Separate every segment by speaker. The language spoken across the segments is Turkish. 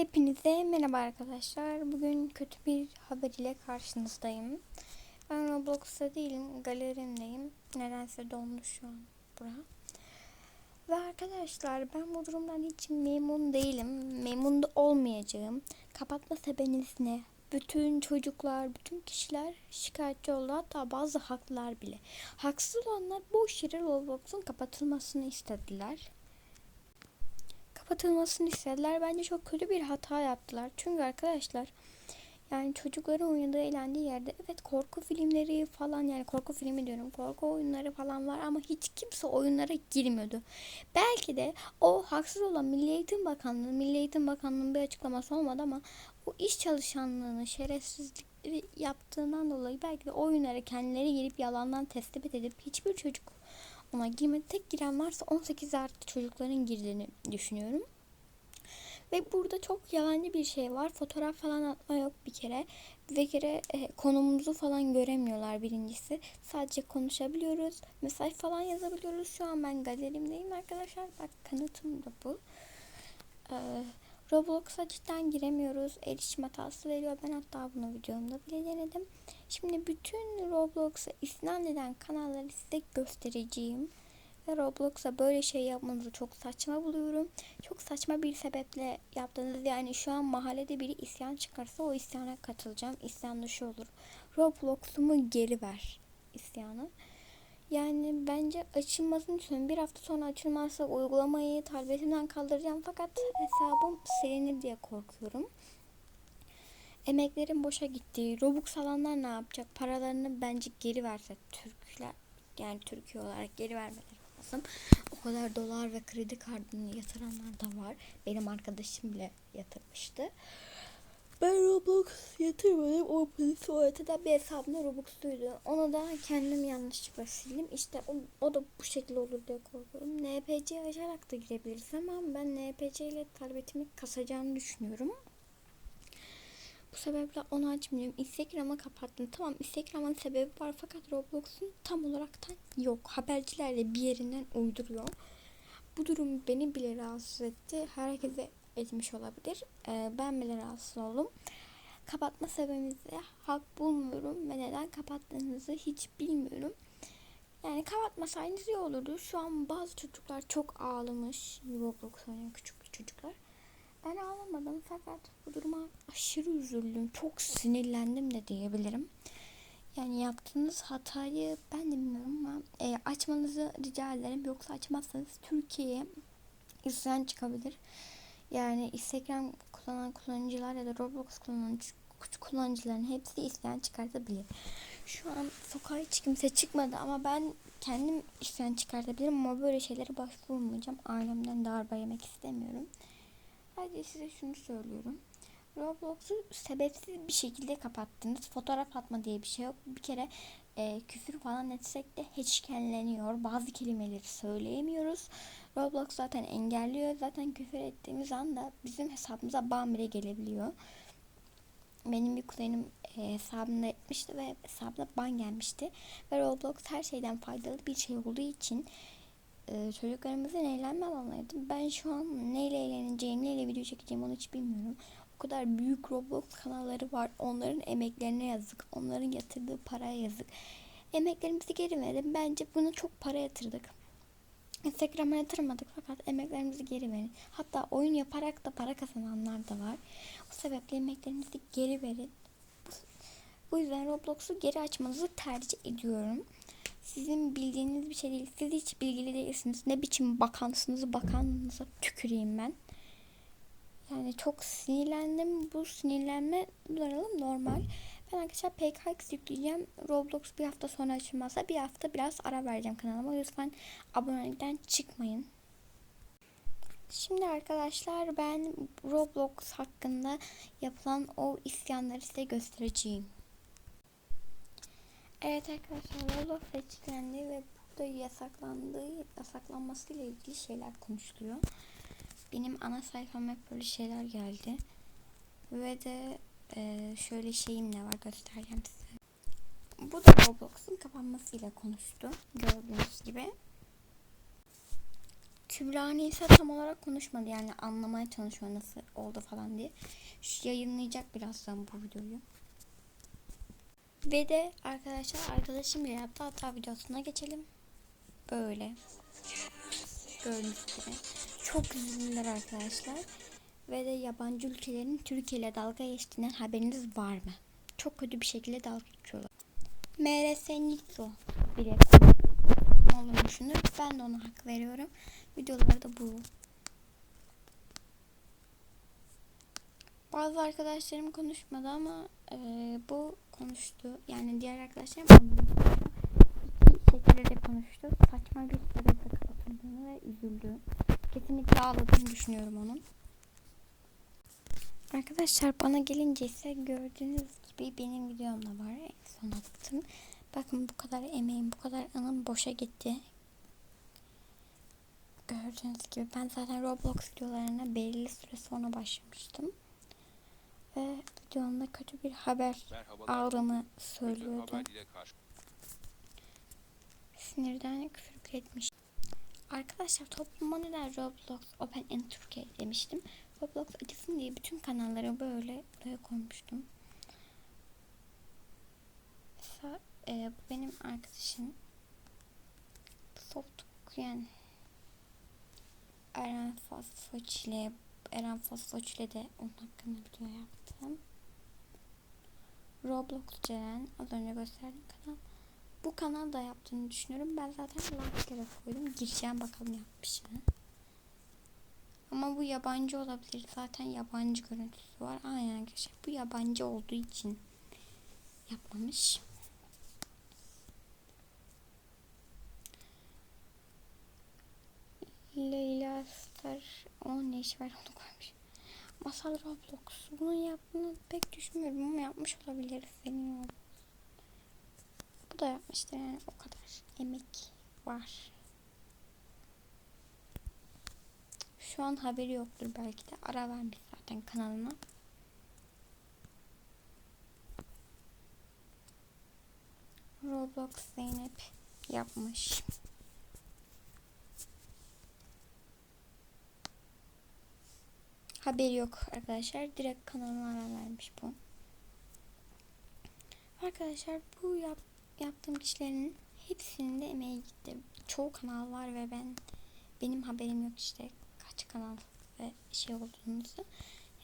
Speaker 1: Hepinize merhaba arkadaşlar. Bugün kötü bir haber ile karşınızdayım. Ben Roblox'ta değilim, galerimdeyim. Nedense dondu şu an bura. Ve arkadaşlar ben bu durumdan hiç memnun değilim. Memnun da olmayacağım. Kapatma sebebiniz ne? Bütün çocuklar, bütün kişiler şikayetçi oldu. Hatta bazı haklılar bile. Haksız olanlar boş yere Roblox'un kapatılmasını istediler kapatılmasını istediler. Bence çok kötü bir hata yaptılar. Çünkü arkadaşlar yani çocukların oynadığı eğlendiği yerde evet korku filmleri falan yani korku filmi diyorum korku oyunları falan var ama hiç kimse oyunlara girmiyordu. Belki de o haksız olan Milli Eğitim Bakanlığı, Milli Eğitim Bakanlığı'nın bir açıklaması olmadı ama o iş çalışanlığını şerefsizlikleri yaptığından dolayı belki de oyunları kendileri girip yalandan tespit edip hiçbir çocuk ona girmedi. Tek giren varsa 18 artı çocukların girdiğini düşünüyorum. Ve burada çok yalancı bir şey var. Fotoğraf falan atma yok bir kere. Bir kere e, konumumuzu falan göremiyorlar birincisi. Sadece konuşabiliyoruz. Mesaj falan yazabiliyoruz. Şu an ben galerimdeyim arkadaşlar. Bak kanıtım da bu. Ee, Roblox'a cidden giremiyoruz. Erişim hatası veriyor. Ben hatta bunu videomda bile denedim. Şimdi bütün Roblox'a isyan eden kanalları size göstereceğim. Ve Roblox'a böyle şey yapmanızı çok saçma buluyorum. Çok saçma bir sebeple yaptığınız yani şu an mahallede biri isyan çıkarsa o isyana katılacağım. İsyan dışı olur. Roblox'umu geri ver isyanı. Yani bence açılmasını düşünüyorum. Bir hafta sonra açılmazsa uygulamayı tabletimden kaldıracağım fakat hesabım silinir diye korkuyorum. Emeklerim boşa gitti. Robux alanlar ne yapacak? Paralarını bence geri verse Türkler yani Türkiye olarak geri vermeleri lazım. O kadar dolar ve kredi kartını yatıranlar da var. Benim arkadaşım bile yatırmıştı. Ben Roblox yatırmadım. O polis tuvaleteden bir hesabımda Robux'luydu. Onu da kendim yanlışlıkla sildim. İşte o, o da bu şekilde olur diye korkuyorum. NPC açarak da girebiliriz ama ben NPC ile tabletimi kasacağını düşünüyorum. Bu sebeple onu açmıyorum. Instagram'ı kapattım. Tamam Instagram'ın sebebi var fakat Roblox'un tam olaraktan yok. Habercilerle bir yerinden uyduruyor. Bu durum beni bile rahatsız etti. Herkese etmiş olabilir. Ee, ben bile rahatsız oldum. Kapatma sebebinizi hak bulmuyorum ve neden kapattığınızı hiç bilmiyorum. Yani kapatmasaydınız iyi olurdu. Şu an bazı çocuklar çok ağlamış. Roblox oynayan küçük çocuklar. Ben ağlamadım fakat bu duruma aşırı üzüldüm. Çok sinirlendim de diyebilirim. Yani yaptığınız hatayı ben de bilmiyorum ama e, açmanızı rica ederim. Yoksa açmazsanız Türkiye'ye isyan çıkabilir. Yani Instagram kullanan kullanıcılar ya da Roblox kullanan kullanıcıların hepsi isyan çıkartabilir. Şu an sokağa hiç kimse çıkmadı ama ben kendim isyan çıkartabilirim ama böyle şeylere başvurmayacağım. Ailemden darbe yemek istemiyorum. Sadece size şunu söylüyorum. Roblox'u sebepsiz bir şekilde kapattınız. Fotoğraf atma diye bir şey yok. Bir kere e, küfür falan etsek de hatchkenleniyor. Bazı kelimeleri söyleyemiyoruz. Roblox zaten engelliyor. Zaten küfür ettiğimiz anda bizim hesabımıza ban bile gelebiliyor. Benim bir kuzenim e, hesabımda etmişti ve hesabına ban gelmişti. Ve Roblox her şeyden faydalı bir şey olduğu için e, çocuklarımızın eğlenme alanlarıydı. Ben şu an neyle eğleneceğim, neyle video çekeceğim onu hiç bilmiyorum. O kadar büyük Roblox kanalları var. Onların emeklerine yazık. Onların yatırdığı paraya yazık. Emeklerimizi geri verin. Bence buna çok para yatırdık. Instagram'a yatırmadık fakat emeklerimizi geri verin. Hatta oyun yaparak da para kazananlar da var. O sebeple emeklerinizi geri verin. Bu yüzden Roblox'u geri açmanızı tercih ediyorum. Sizin bildiğiniz bir şey değil. Siz hiç bilgili değilsiniz. Ne biçim bakansınız bakanınıza tüküreyim ben. Yani çok sinirlendim. Bu sinirlenme duralım normal. Ben arkadaşlar PKX yükleyeceğim. Roblox bir hafta sonra açılmazsa bir hafta biraz ara vereceğim kanalıma. Lütfen abonelikten çıkmayın. Şimdi arkadaşlar ben Roblox hakkında yapılan o isyanları size göstereceğim. Evet arkadaşlar Roblox seçilendi ve burada yasaklandığı, yasaklanmasıyla ilgili şeyler konuşuluyor. Benim ana sayfama hep böyle şeyler geldi. Ve de e, şöyle şeyim ne var göstereceğim size. Bu da Roblox'un kapanmasıyla konuştu. Gördüğünüz gibi. Kübra Nisa tam olarak konuşmadı yani anlamaya çalışıyor nasıl oldu falan diye. Şu yayınlayacak birazdan bu videoyu. Ve de arkadaşlar arkadaşım bile yaptı hatta videosuna geçelim. Böyle. Gördüğünüz gibi. Çok üzüldüler arkadaşlar. Ve de yabancı ülkelerin Türkiye ile dalga geçtiğinden haberiniz var mı? Çok kötü bir şekilde dalga geçiyorlar. MRS Nitso bile olduğunu düşünür. Ben de ona hak veriyorum. Videolarda bu. Bazı arkadaşlarım konuşmadı ama e, bu konuştu. Yani diğer arkadaşlarım. İki şekilde de konuştu. Saçma bir sebeple kapatıldığını ve üzüldü. Kesinlikle ağladığını düşünüyorum onun. Arkadaşlar bana gelince ise gördüğünüz gibi benim videomda var. En son attım. Bakın bu kadar emeğim, bu kadar anım boşa gitti. Gördüğünüz gibi ben zaten Roblox videolarına belirli süre sonra başlamıştım. Ve videomda kötü bir haber aldığımı
Speaker 2: Kötü
Speaker 1: söylüyordu.
Speaker 2: haber ile karşı.
Speaker 1: Sinirden küfür etmiş. Arkadaşlar topluma neden Roblox Open in Türkiye demiştim. Roblox açılsın diye bütün kanalları böyle buraya koymuştum. Mesela e, bu benim arkadaşım Soft yani Eren Fosfoç ile Eren Fosfoç ile de onun hakkında video yaptım. Roblox Ceren az önce gösterdiğim kanal. Bu kanal da yaptığını düşünüyorum. Ben zaten like kere koydum. Gireceğim bakalım yapmış mı. Ama bu yabancı olabilir. Zaten yabancı görüntüsü var. Aynen arkadaşlar. Bu yabancı olduğu için yapmamış. Leyla Star onun ne işi var onu koymuş. Masal Roblox. Bunu yaptığını pek düşünmüyorum ama yapmış olabilir senin. Bu da yapmıştır yani o kadar emek var. Şu an haberi yoktur belki de. Ara vermiş zaten kanalına. Roblox Zeynep yapmış. Haberi yok arkadaşlar. Direkt kanalına ara vermiş bu. Arkadaşlar bu yap, yaptığım kişilerin hepsinin de emeği gitti. Çoğu kanal var ve ben benim haberim yok işte kanal ve şey olduğunuzu.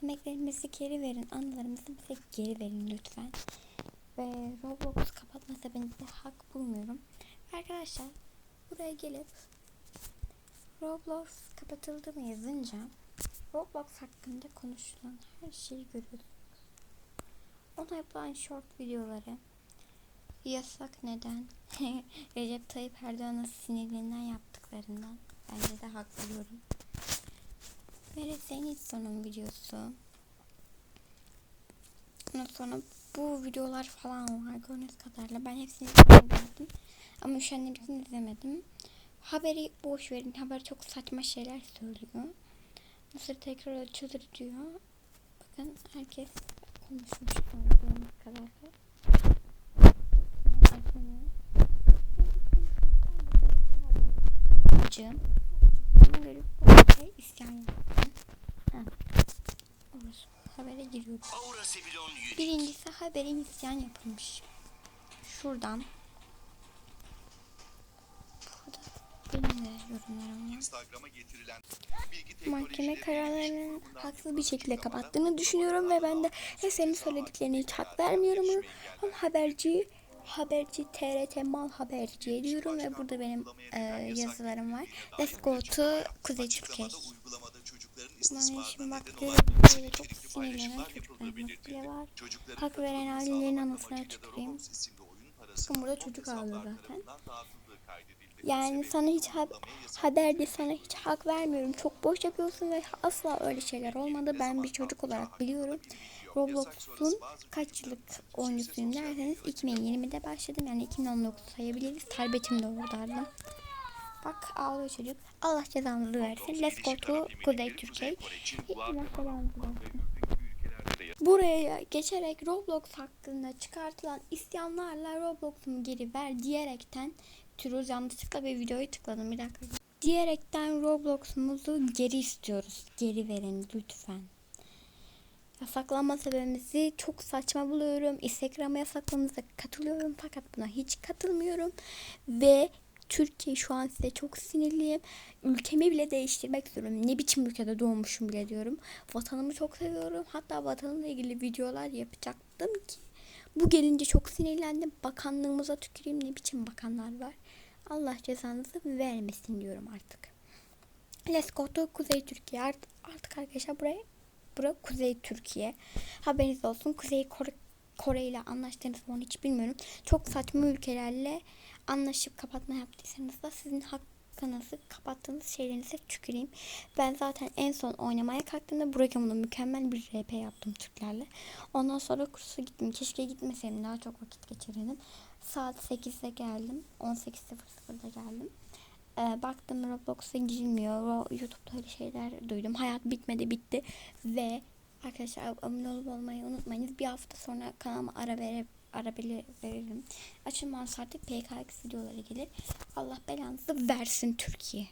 Speaker 1: Emeklerimizi geri verin, anılarımızı bize geri verin lütfen. Ve Roblox kapatma sebebinde hak bulmuyorum. Arkadaşlar buraya gelip Roblox kapatıldı mı yazınca Roblox hakkında konuşulan her şeyi görüyorsunuz. Ona yapılan short videoları yasak neden Recep Tayyip Erdoğan'ın sinirliğinden yaptıklarından bence de hak veriyorum. Ve senin sonun videosu. Ondan sonra bu videolar falan var gördüğünüz kadarıyla. Ben hepsini izlemedim. Ama üşendiğim için izlemedim. Haberi boş verin. Haber çok saçma şeyler söylüyor. Mısır tekrar açılır diyor. Bakın herkes konuşmuş gördüğünüz kadarıyla. Cım. Bunu görüp böyle isyan yaptım. Ha. Olur. Habere
Speaker 3: Unique.
Speaker 1: Birincisi haberin isyan yapılmış. Şuradan. Burada benim de yorumlarım var.
Speaker 3: Instagram'a getirilen
Speaker 1: Mahkeme kararlarının haksız bir şekilde kapattığını düşünüyorum ve ben de senin söylediklerine hiç hak vermiyorum. Ama haberci haberci TRT mal haberci diyorum ve burada benim e, yazılarım var. Let's go to Kuzey Türkiye.
Speaker 3: Çocukların istismarına neden olan içerikli paylaşımlar yapıldığı belirtildi. Çocukların
Speaker 1: Hak veren ailelerin
Speaker 3: oyun parası
Speaker 1: Bakın burada çocuk ağlıyor zaten. Yani sana hiç ha- haberde sana hiç hak vermiyorum. Çok boş yapıyorsun ve asla öyle şeyler olmadı. Ben bir çocuk olarak biliyorum. Roblox'un kaç yıllık oyuncusuyum derseniz 2020'de başladım. Yani 2019 sayabiliriz. Tarbetim de oradaydı. Bak ağlıyor çocuk. Allah cezanızı versin. Let's go to Kuzey Türkiye. Buraya geçerek Roblox hakkında çıkartılan isyanlarla Roblox'umu geri ver diyerekten Türüz yanlışlıkla bir videoyu tıkladım. Bir dakika. diyerekten Roblox'umuzu geri istiyoruz. Geri verin lütfen. Yasaklanma sebebimizi çok saçma buluyorum. Instagram'a yasaklamamıza katılıyorum fakat buna hiç katılmıyorum. Ve Türkiye şu an size çok sinirliyim. Ülkemi bile değiştirmek istiyorum. Ne biçim ülkede doğmuşum bile diyorum. Vatanımı çok seviyorum. Hatta vatanımla ilgili videolar yapacaktım ki. Bu gelince çok sinirlendim. Bakanlığımıza tüküreyim ne biçim bakanlar var. Allah cezanızı vermesin diyorum artık. To Kuzey Türkiye. Art- Artık arkadaşlar buraya Bura Kuzey Türkiye. Haberiniz olsun. Kuzey Kore, Kore ile anlaştığınız onu hiç bilmiyorum. Çok saçma ülkelerle anlaşıp kapatma yaptıysanız da sizin hakkınızı kapattığınız şeylerinize tüküreyim. Ben zaten en son oynamaya kalktığımda Buragam'da mükemmel bir RP yaptım Türklerle. Ondan sonra kursa gittim. Keşke gitmeseydim. Daha çok vakit geçirirdim. Saat 8'de geldim. 18.00'da geldim. Ee, baktım Roblox'a girilmiyor. YouTube'da öyle şeyler duydum. Hayat bitmedi bitti. Ve arkadaşlar abone olup olmayı unutmayınız. Bir hafta sonra kanalıma ara verip ara veririm. Açılmaz artık PKX videoları gelir. Allah belanızı versin Türkiye.